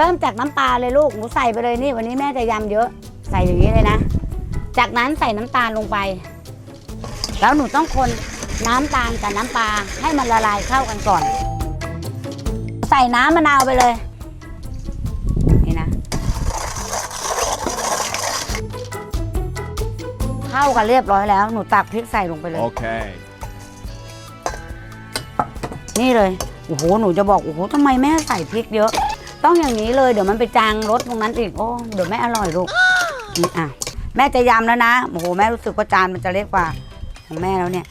เริ่มจากน้ำปลาเลยลูก หนูใส่ไปเลยนี่ วันนี้แม่จะยำเยอะ ใส่อย่างนี้เลยนะ จากนั้นใส่น้ำตาลลงไป แล้วหนูต้องคนน้ำตาลกับน้ำปลาให้มันละลายเข้ากันก่อน ใส่น้ำมะนาวไปเลย นี่นะ เข้ากันเรียบร้อยแล้ว หนูตักพริกใส่ลงไปเลย Okay. นี่เลย โอ้โห หนูจะบอก โอ้โหทำไมแม่ใส่พริกเยอะ ต้องอย่างนี้เลยเดี๋ยวมันไปจางรสตรงนั้นอีกโอ้เดี๋ยวไม่อร่อยลูกนี่อะแม่จะยำแล้วนะโอ้โหแม่รู้สึกว่าจานมันจะเล็กกว่าของแม่แล้วเนี่ย